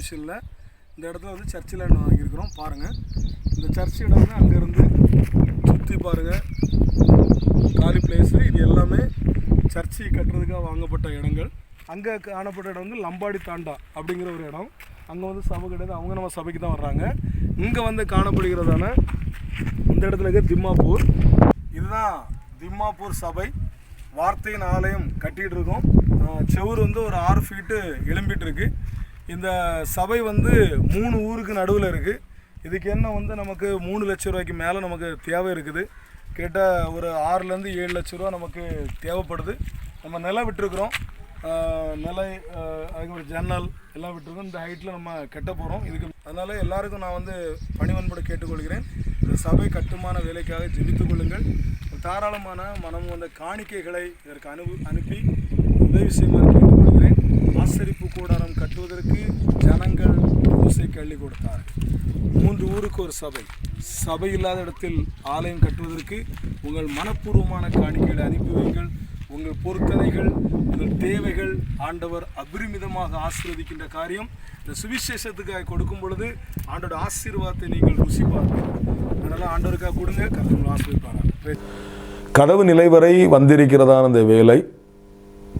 மிஷினில் இந்த இடத்துல வந்து சர்ச்சில் லேண்ட் வாங்கியிருக்கிறோம். பாருங்கள் இந்த சர்ச் இடம் வந்து அங்கேருந்து சுற்றி பாருங்கள் காலி பிளேஸு இது எல்லாமே சர்ச்சு கட்டுறதுக்காக வாங்கப்பட்ட இடங்கள். அங்கே காணப்பட்ட இடம் வந்து லம்பாடி தாண்டா அப்படிங்கிற ஒரு இடம். அங்கே வந்து சபை கிடையாது. அவங்க நம்ம சபைக்கு தான் வர்றாங்க. இங்கே வந்து காணப்படுகிறதான இந்த இடத்துல இருக்க திம்மாப்பூர். இதுதான் திம்மாப்பூர் சபை. வார்த்தையின் ஆலயம் கட்டிகிட்டு இருக்கோம். செவுர் செவுரு வந்து ஒரு ஆறு ஃபீட்டு எழும்பிட்டு இருக்குது இந்த சபை வந்து மூணு ஊருக்கு நடுவில் இருக்குது இதுக்கு என்ன வந்து நமக்கு மூணு லட்ச ரூபாய்க்கு மேலே நமக்கு தேவை இருக்குது. கேட்டால் ஒரு ஆறுலேருந்து ஏழு லட்ச ரூபா நமக்கு தேவைப்படுது. நம்ம நிலம் விட்டுருக்குறோம். நிலை அதுக்கப்புறம் ஜன்னல் எல்லாம் விட்டுருக்கோம் இந்த ஹைட்டில் நம்ம கட்ட போகிறோம் இதுக்கு அதனால் எல்லாருக்கும் நான் வந்து பணிவன்போடு கேட்டுக்கொள்கிறேன். இந்த சபை கட்டுமான வேலைக்காக ஜெபித்து கொள்ளுங்கள். தாராளமான மனம் வந்த காணிக்கைகளை இதற்கு அனு அனுப்பி உதவி செய்யுமாறு ஆசரிப்பு கூடாரம் கட்டுவதற்கு ஜனங்கள் பூசை கள்ளி கொடுத்தார் மூன்று ஊருக்கு ஒரு சபை. சபை இல்லாத இடத்தில் ஆலயம் கட்டுவதற்கு உங்கள் மனப்பூர்வமான காணிக்கைகளை அனுப்பி வைங்கள். உங்கள் பொருட்கதைகள் உங்கள் தேவைகள் ஆண்டவர் அபரிமிதமாக ஆசீர்வதிக்கின்ற காரியம் இந்த சுவிசேஷத்துக்காக கொடுக்கும் பொழுது ஆண்டோட ஆசீர்வாதத்தை நீங்கள் ருசி பார்ப்பீர்கள். அதனால் ஆண்டவருக்காக கொடுங்க கதவு ஆசீர்வதிப்பாரா கதவு நிலை வரை வந்திருக்கிறதான இந்த வேலை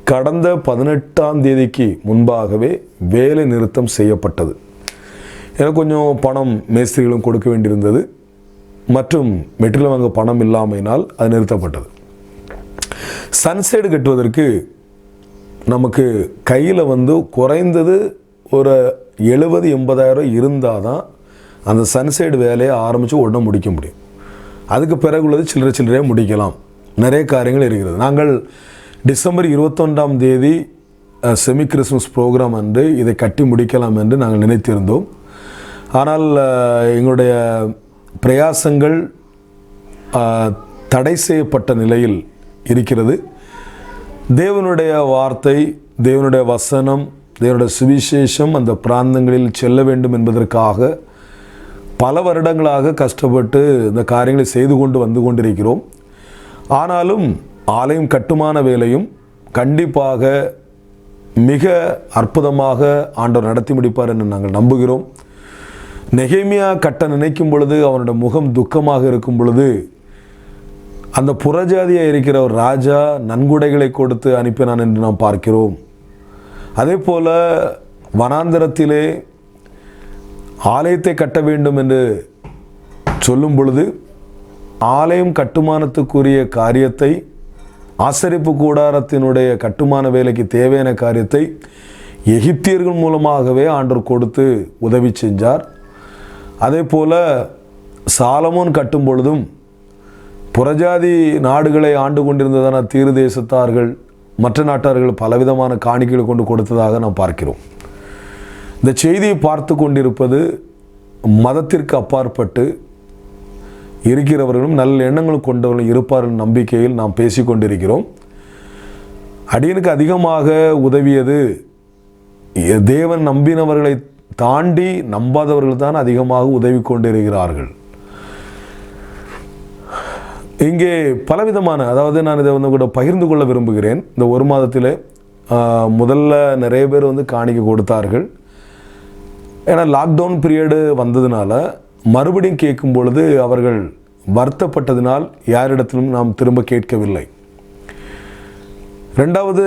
கடந்த பதினெட்டாம் தேதிக்கு முன்பாகவே வேலை நிறுத்தம் செய்யப்பட்டது. எனக்கு கொஞ்சம் பணம் மேஸ்திரிகளும் கொடுக்க வேண்டியிருந்தது. மற்றும் மெட்டீரியல் வாங்க பணம் இல்லாமையினால் அது நிறுத்தப்பட்டது. சன்சைடு கட்டுவதற்கு நமக்கு கையில் வந்து குறைந்தது ஒரு எழுபது எண்பதாயிரம் இருந்தால் தான் அந்த சன்சைடு வேலையை ஆரம்பித்து உடனே முடிக்க முடியும். அதுக்கு பிறகு உள்ளது சில்லறை சில்லறையாக முடிக்கலாம். நிறைய காரியங்கள் இருக்கிறது. நாங்கள் டிசம்பர் இருபத்தொன்றாம் தேதி செமி கிறிஸ்மஸ் ப்ரோக்ராம் அன்று இதை கட்டி முடிக்கலாம் என்று நாங்கள் நினைத்திருந்தோம். ஆனால் எங்களுடைய பிரயாசங்கள் தடை செய்யப்பட்ட நிலையில் இருக்கிறது. தேவனுடைய வார்த்தை தேவனுடைய வசனம் தேவனுடைய சுவிசேஷம் அந்த பிராந்தங்களில் செல்ல வேண்டும் என்பதற்காக பல வருடங்களாக கஷ்டப்பட்டு இந்த காரியங்களை செய்து கொண்டு வந்து கொண்டிருக்கிறோம். ஆனாலும் ஆலயம் கட்டுமான வேலையும் கண்டிப்பாக மிக அற்புதமாக ஆண்டவர் நடத்தி முடிப்பார் என்று நாங்கள் நம்புகிறோம். நெகைமியா கட்ட நினைக்கும் பொழுது அவனுடைய முகம் துக்கமாக இருக்கும் பொழுது அந்த புறஜாதியாக இருக்கிற ஒரு ராஜா நன்கொடைகளை கொடுத்து அனுப்பினான் என்று நாம் பார்க்கிறோம். அதே போல் வனாந்திரத்திலே ஆலயத்தை கட்ட வேண்டும் என்று சொல்லும் பொழுது ஆலயம் கட்டுமானத்துக்குரிய காரியத்தை ஆசரிப்பு கூடாரத்தினுடைய கட்டுமான வேலைக்கு தேவையான காரியத்தை எகிப்தியர்கள் மூலமாகவே ஆண்டர் கொடுத்து உதவி செஞ்சார். அதே போல் சாலமோன் கட்டும் பொழுதும் புறஜாதி நாடுகளை ஆண்டு கொண்டிருந்ததான தீரு தேசத்தார்கள் மற்ற நாட்டார்கள் பலவிதமான காணிக்கைகளை கொண்டு கொடுத்ததாக நாம் பார்க்கிறோம். இந்த செய்தியை பார்த்து கொண்டிருப்பது மதத்திற்கு அப்பாற்பட்டு இருக்கிறவர்களும் நல்ல எண்ணங்கள் கொண்டவர்களும் இருப்பார்கள் நம்பிக்கையில் நாம் பேசிக்கொண்டிருக்கிறோம் அடியனுக்கு அதிகமாக உதவியது தேவன் நம்பினவர்களை தாண்டி நம்பாதவர்கள் தான் அதிகமாக உதவி கொண்டிருக்கிறார்கள். இங்கே பலவிதமான அதாவது நான் இதை வந்து கூட பகிர்ந்து கொள்ள விரும்புகிறேன். இந்த ஒரு மாதத்தில் முதல்ல நிறைய பேர் வந்து காணிக்க கொடுத்தார்கள். ஏன்னா லாக்டவுன் பீரியடு வந்ததுனால மறுபடியும் கேட்கும் பொழுது அவர்கள் வருத்தப்பட்டதினால் யாரிடத்திலும் நாம் திரும்ப கேட்கவில்லை. ரெண்டாவது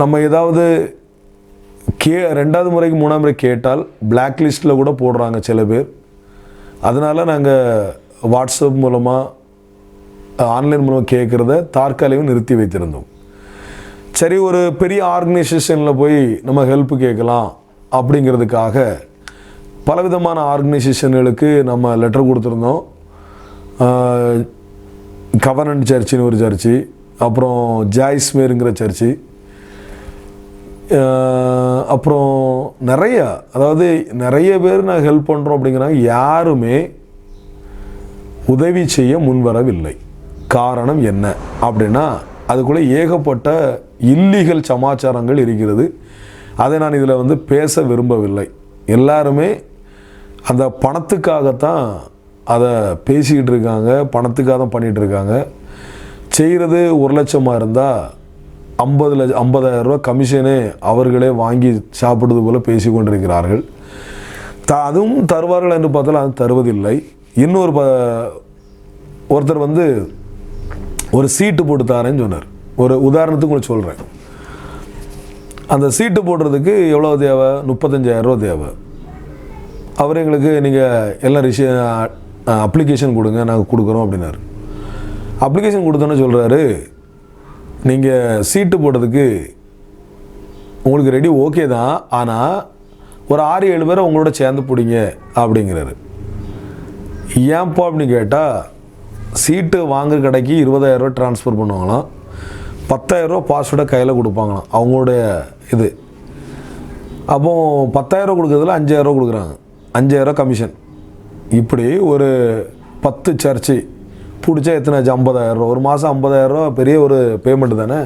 நம்ம ஏதாவது கே ரெண்டாவது முறைக்கு மூணாம் முறை கேட்டால் பிளாக் லிஸ்ட்டில் கூட போடுறாங்க சில பேர். அதனால் நாங்கள் வாட்ஸ்அப் மூலமாக ஆன்லைன் மூலமாக கேட்குறத தற்காலிகம் நிறுத்தி வைத்திருந்தோம். சரி ஒரு பெரிய ஆர்கனைசேஷனில் போய் நம்ம ஹெல்ப் கேட்கலாம் அப்படிங்கிறதுக்காக பலவிதமான ஆர்கனைசேஷன்களுக்கு நம்ம லெட்டர் கொடுத்துருந்தோம். கவர்னன்ட் சர்ச்சின்னு ஒரு சர்ச்சு அப்புறம் ஜாய்ஸ்மேருங்கிற சர்ச்சு அப்புறம் நிறைய அதாவது நிறைய பேர் நான் ஹெல்ப் பண்ணுறோம் அப்படிங்கிறாங்க யாருமே உதவி செய்ய முன்வரவில்லை. காரணம் என்ன அப்படின்னா அதுக்குள்ளே ஏகப்பட்ட இல்லீகல் சமாச்சாரங்கள் இருக்கிறது. அதை நான் இதில் வந்து பேச விரும்பவில்லை. எல்லாருமே அந்த பணத்துக்காகத்தான் அதை பேசிக்கிட்டு இருக்காங்க பணத்துக்காக தான் பண்ணிகிட்டு இருக்காங்க செய்கிறது ஒரு லட்சமாக இருந்தால் ஐம்பது லட்சம் ஐம்பதாயிரம் ரூபா கமிஷனே அவர்களே வாங்கி சாப்பிடுவது போல் பேசி கொண்டிருக்கிறார்கள் த அதுவும் தருவார்கள் என்று பார்த்தால் அது தருவதில்லை. இன்னொரு ப ஒருத்தர் வந்து ஒரு சீட்டு போட்டு தாரேன்னு சொன்னார். ஒரு உதாரணத்துக்கு உங்களுக்கு சொல்கிறேன் அந்த சீட்டு போடுறதுக்கு எவ்வளோ தேவை? முப்பத்தஞ்சாயிரம் ரூபா தேவை. அவர் எங்களுக்கு நீங்கள் எல்லாம் ரிஷி அப்ளிகேஷன் கொடுங்க நாங்கள் கொடுக்குறோம் அப்படின்னாரு. அப்ளிகேஷன் கொடுத்தோன்னு சொல்கிறாரு நீங்கள் சீட்டு போடுறதுக்கு உங்களுக்கு ரெடி ஓகே தான் ஆனால் ஒரு ஆறு ஏழு பேரை உங்களோட சேர்ந்து பிடிங்க அப்படிங்கிறாரு. ஏன்ப்பா அப்படின்னு கேட்டால் சீட்டு வாங்குற கடைக்கு இருபதாயிரரூவா ட்ரான்ஸ்ஃபர் பண்ணுவாங்களாம். பத்தாயிரரூவா பாஸ்வேர்டை கையில் கொடுப்பாங்களாம் அவங்களுடைய இது. அப்போது பத்தாயிரரூவா கொடுக்குறதுல அஞ்சாயிரரூவா கொடுக்குறாங்க. அஞ்சாயிரம் கமிஷன் இப்படி ஒரு பத்து சர்ச்சு பிடிச்சா எத்தனை ஆச்சு? ஐம்பதாயிரரூவா ஒரு மாதம் ஐம்பதாயிரரூவா பெரிய ஒரு பேமெண்ட் தானே?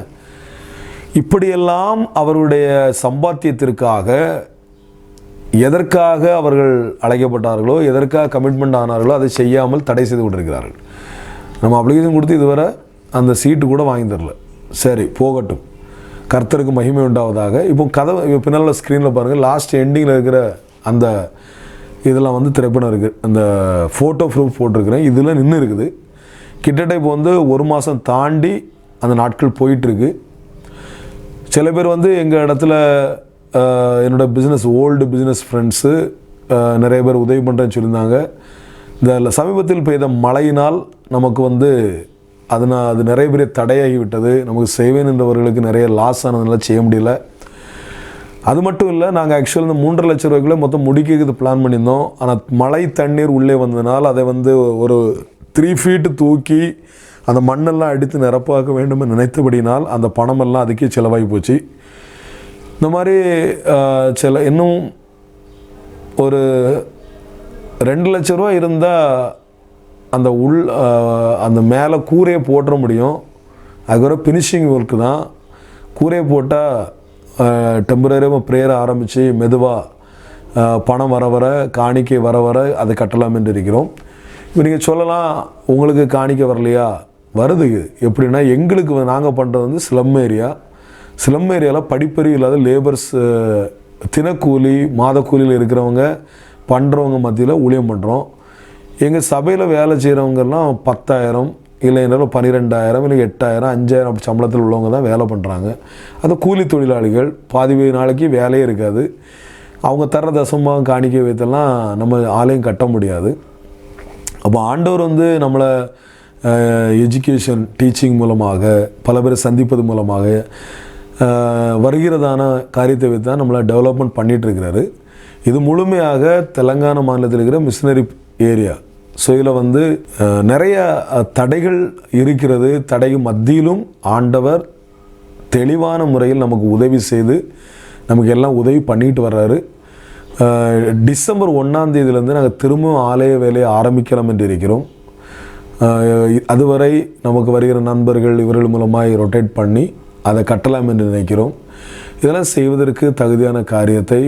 இப்படியெல்லாம் அவருடைய சம்பாத்தியத்திற்காக எதற்காக அவர்கள் அழைக்கப்பட்டார்களோ எதற்காக கமிட்மெண்ட் ஆனார்களோ அதை செய்யாமல் தடை செய்து கொண்டிருக்கிறார்கள். நம்ம அப்ளிகேஷன் கொடுத்து இதுவரை அந்த சீட்டு கூட வாங்கி தரல. சரி போகட்டும். கர்த்தருக்கு மகிமை உண்டாவதாக. இப்போ கதை இப்போ பின்னால் ஸ்க்ரீனில் பாருங்கள் லாஸ்ட் எண்டிங்கில் இருக்கிற அந்த இதெல்லாம் வந்து திரைப்படம் இருக்குது அந்த ஃபோட்டோ ப்ரூஃப் போட்டிருக்கிறேன். இதெல்லாம் நின்று இருக்குது. கிட்டத்தட்ட இப்போ வந்து ஒரு மாதம் தாண்டி அந்த நாட்கள் போயிட்டுருக்கு. சில பேர் வந்து எங்கள் இடத்துல என்னோடய பிஸ்னஸ் ஓல்டு பிஸ்னஸ் ஃப்ரெண்ட்ஸு நிறைய பேர் உதவி பண்ணுறேன்னு சொல்லியிருந்தாங்க. இந்த சமீபத்தில் பெய்த மழையினால் நமக்கு வந்து அதனால் அது நிறைய பெரிய தடையாகிவிட்டது. நமக்கு செய்வேன் என்றவர்களுக்கு நிறைய லாஸ் ஆனதுனால செய்ய முடியல. அது மட்டும் இல்லை நாங்கள் ஆக்சுவலாக இந்த மூன்றரை லட்ச ரூபாய்க்குள்ளே மொத்தம் முடிக்கிறது பிளான் பண்ணியிருந்தோம். ஆனால் மழை தண்ணீர் உள்ளே வந்ததுனால் அதை வந்து ஒரு த்ரீ ஃபீட்டு தூக்கி அந்த மண்ணெல்லாம் அடித்து நிரப்பாக்க வேண்டும் நினைத்தபடினால் அந்த பணமெல்லாம் அதுக்கே செலவாகி போச்சு. இந்த மாதிரி சில இன்னும் ஒரு ரெண்டு லட்ச ரூபா இருந்தால் அந்த உள் அந்த மேலே கூரையை போட்டுற முடியும். அதுக்கப்புறம் ஃபினிஷிங் ஒர்க்கு தான். கூரையை போட்டால் டெம்பரரியாக ப்ரேயர் ஆரம்பித்து மெதுவாக பணம் வர வர காணிக்கை வர வர அதை கட்டலாம் என்று இருக்கிறோம். இப்போ நீங்கள் சொல்லலாம் உங்களுக்கு காணிக்கை வரலையா? வருது. எப்படின்னா எங்களுக்கு நாங்கள் பண்ணுறது வந்து ஸ்லம் ஏரியா ஸ்லம் ஏரியாவில் படிப்பறிவு இல்லாத லேபர்ஸ் தினக்கூலி மாதக்கூலியில் இருக்கிறவங்க பண்ணுறவங்க மத்தியில் ஊழியம் பண்ணுறோம் எங்கள் சபையில் வேலை செய்கிறவங்கெல்லாம் பத்தாயிரம் இல்லை என்றாலும் பன்னிரெண்டாயிரம் இல்லை எட்டாயிரம் அஞ்சாயிரம் அப்படி சம்பளத்தில் உள்ளவங்க தான் வேலை பண்ணுறாங்க அது கூலி தொழிலாளிகள் பாதி நாளைக்கு வேலையே இருக்காது. அவங்க தர தசமாக காணிக்க வைத்தெல்லாம் நம்ம ஆலயம் கட்ட முடியாது. அப்போ ஆண்டவர் வந்து நம்மளை எஜுகேஷன் டீச்சிங் மூலமாக பல பேரை சந்திப்பது மூலமாக வருகிறதான காரியத்தை வைத்து தான் நம்மளை டெவலப்மெண்ட் பண்ணிகிட்ருக்கிறாரு இது முழுமையாக தெலங்கானா மாநிலத்தில் இருக்கிற மிஷினரி ஏரியா ஸோ இதில் வந்து நிறைய தடைகள் இருக்கிறது. தடை மத்தியிலும் ஆண்டவர் தெளிவான முறையில் நமக்கு உதவி செய்து நமக்கு எல்லாம் உதவி பண்ணிட்டு வர்றாரு. டிசம்பர் ஒன்றாம் தேதியிலேருந்து நாங்கள் திரும்பவும் ஆலய வேலையை ஆரம்பிக்கலாம் என்று இருக்கிறோம். அதுவரை நமக்கு வருகிற நண்பர்கள் இவர்கள் மூலமாக ரொட்டேட் பண்ணி அதை கட்டலாம் என்று நினைக்கிறோம். இதெல்லாம் செய்வதற்கு தகுதியான காரியத்தை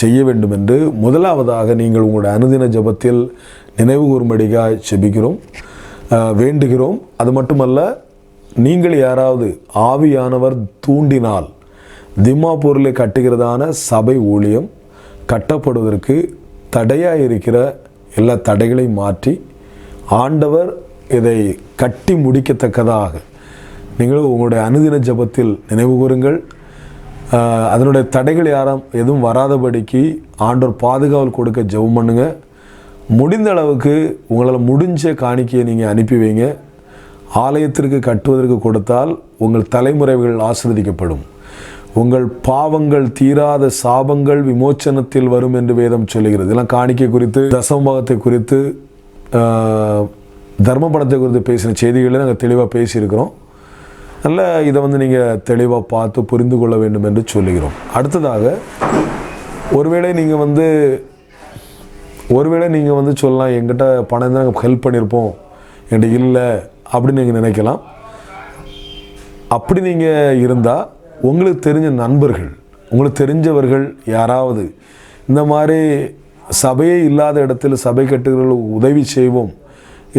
செய்ய வேண்டும் என்று முதலாவதாக நீங்கள் உங்களுடைய அனுதின ஜெபத்தில் நினைவு கூறும்படியாக செபிக்கிறோம் வேண்டுகிறோம். அது மட்டுமல்ல நீங்கள் யாராவது ஆவியானவர் தூண்டினால் திம்மாப்பூரில் கட்டுகிறதான சபை ஊழியம் கட்டப்படுவதற்கு தடையாக இருக்கிற எல்லா தடைகளையும் மாற்றி ஆண்டவர் இதை கட்டி முடிக்கத்தக்கதாக நீங்கள் உங்களுடைய அனுதின ஜெபத்தில் நினைவு கூறுங்கள். அதனுடைய தடைகள் யாரும் எதுவும் வராதபடிக்கு ஆண்டோர் பாதுகாவல் கொடுக்க ஜெபம் பண்ணுங்க. முடிந்த அளவுக்கு உங்களால் முடிஞ்ச காணிக்கையை நீங்கள் அனுப்பி வைங்க. ஆலயத்திற்கு கட்டுவதற்கு கொடுத்தால் உங்கள் தலைமுறைகள் ஆசிர்வதிக்கப்படும். உங்கள் பாவங்கள் தீராத சாபங்கள் விமோச்சனத்தில் வரும் என்று வேதம் சொல்லுகிறது. இதெல்லாம் காணிக்கை குறித்து தசமபாகத்தை குறித்து தர்மபடத்தை குறித்து பேசின செய்திகளை நாங்கள் தெளிவாக பேசியிருக்கிறோம். நல்ல இதை வந்து நீங்கள் தெளிவாக பார்த்து புரிந்து கொள்ள வேண்டும் என்று சொல்லுகிறோம். அடுத்ததாக ஒருவேளை நீங்கள் வந்து ஒருவேளை நீங்கள் வந்து சொல்லலாம் எங்கிட்ட பணம் தான் நாங்கள் ஹெல்ப் பண்ணியிருப்போம் என்கிட்ட இல்லை அப்படின்னு நீங்கள் நினைக்கலாம். அப்படி நீங்கள் இருந்தால் உங்களுக்கு தெரிஞ்ச நண்பர்கள் உங்களுக்கு தெரிஞ்சவர்கள் யாராவது இந்த மாதிரி சபையே இல்லாத இடத்தில் சபை கட்டுகிறவர்கள் உதவி செய்வோம்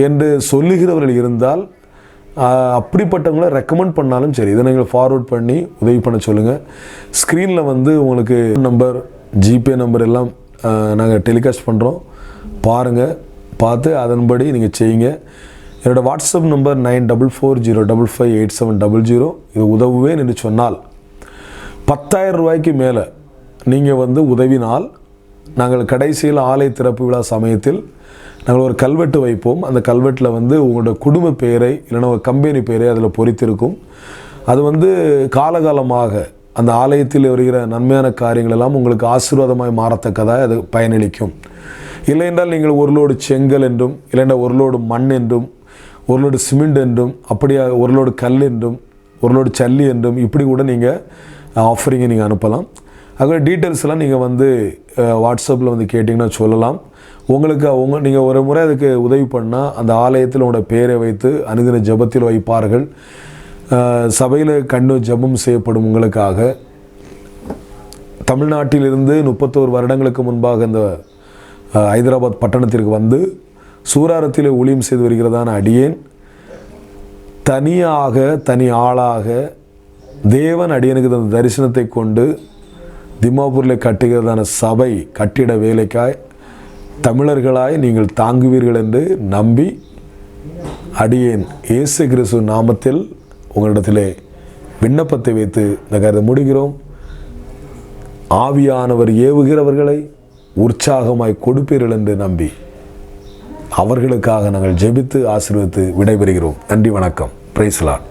என்று சொல்லுகிறவர்கள் இருந்தால் அப்படிப்பட்டவங்கள ரெக்கமெண்ட் பண்ணாலும் சரி இதை நீங்கள் ஃபார்வர்ட் பண்ணி உதவி பண்ண சொல்லுங்கள் ஸ்க்ரீனில் வந்து உங்களுக்கு நம்பர் ஜிபே நம்பர் எல்லாம் நாங்கள் டெலிகாஸ்ட் பண்ணுறோம் பாருங்கள் பார்த்து அதன்படி நீங்கள் செய்யுங்க. என்னோடய WhatsApp number nine double four zero double five eight seven double zero இது உதவுவேன் என்று சொன்னால் பத்தாயிரம் ரூபாய்க்கு மேலே நீங்கள் வந்து உதவினால் நாங்கள் கடைசியில் ஆலை திறப்பு விழா சமயத்தில் நாங்கள் ஒரு கல்வெட்டு வைப்போம். அந்த கல்வெட்டில் வந்து உங்களோட குடும்ப பெயரை இல்லைன்னா ஒரு கம்பெனி பெயரை அதில் பொறித்திருக்கும். அது வந்து காலகாலமாக அந்த ஆலயத்தில் வருகிற நன்மையான காரியங்கள் எல்லாம் உங்களுக்கு ஆசீர்வாதமாய் மாறத்தக்கதாக அது பயனளிக்கும். இல்லை என்றால் நீங்கள் ஒரு லோடு செங்கல் என்றும் இல்லைன்னா ஒரு லோடு மண் என்றும் ஒரு லோடு சிமெண்ட் என்றும் அப்படியா ஒரு லோடு கல் என்றும் ஒரு லோடு சல்லி என்றும் இப்படி கூட நீங்கள் ஆஃபரிங்கை நீங்கள் அனுப்பலாம். ஆகவே டீட்டெயில்ஸ் எல்லாம் நீங்கள் வந்து வாட்ஸ்அப்பில் வந்து கேட்டிங்கன்னா சொல்லலாம். உங்களுக்கு அவங்க நீங்கள் ஒரு முறை அதுக்கு உதவி பண்ணால் அந்த ஆலயத்தில் உங்களோட பேரை வைத்து அனுதின ஜெபத்தில் வைப்பார்கள். சபையில் கண்ணு ஜெபம் செய்யப்படும் உங்களுக்காக. தமிழ்நாட்டிலிருந்து முப்பத்தோரு வருடங்களுக்கு முன்பாக இந்த ஹைதராபாத் பட்டணத்திற்கு வந்து சூராரத்தில் ஊழியம் செய்து வருகிறதான அடியேன். தனியாக தனி ஆளாக தேவன் அடியனுக்கு தந்த தரிசனத்தை கொண்டு திமாபூரில் கட்டுகிறதான சபை கட்டிட வேலைக்காய் தமிழர்களாய் நீங்கள் தாங்குவீர்கள் என்று நம்பி அடியேன் இயேசு கிறிஸ்து நாமத்தில் உங்களிடத்திலே விண்ணப்பத்தை வைத்து இந்த கருத்தை முடிகிறோம் ஆவியானவர் ஏவுகிறவர்களை உற்சாகமாய் கொடுப்பீர்கள் என்று நம்பி அவர்களுக்காக நாங்கள் ஜெபித்து ஆசீர்வித்து விடைபெறுகிறோம். நன்றி வணக்கம். பிரைஸ்லான்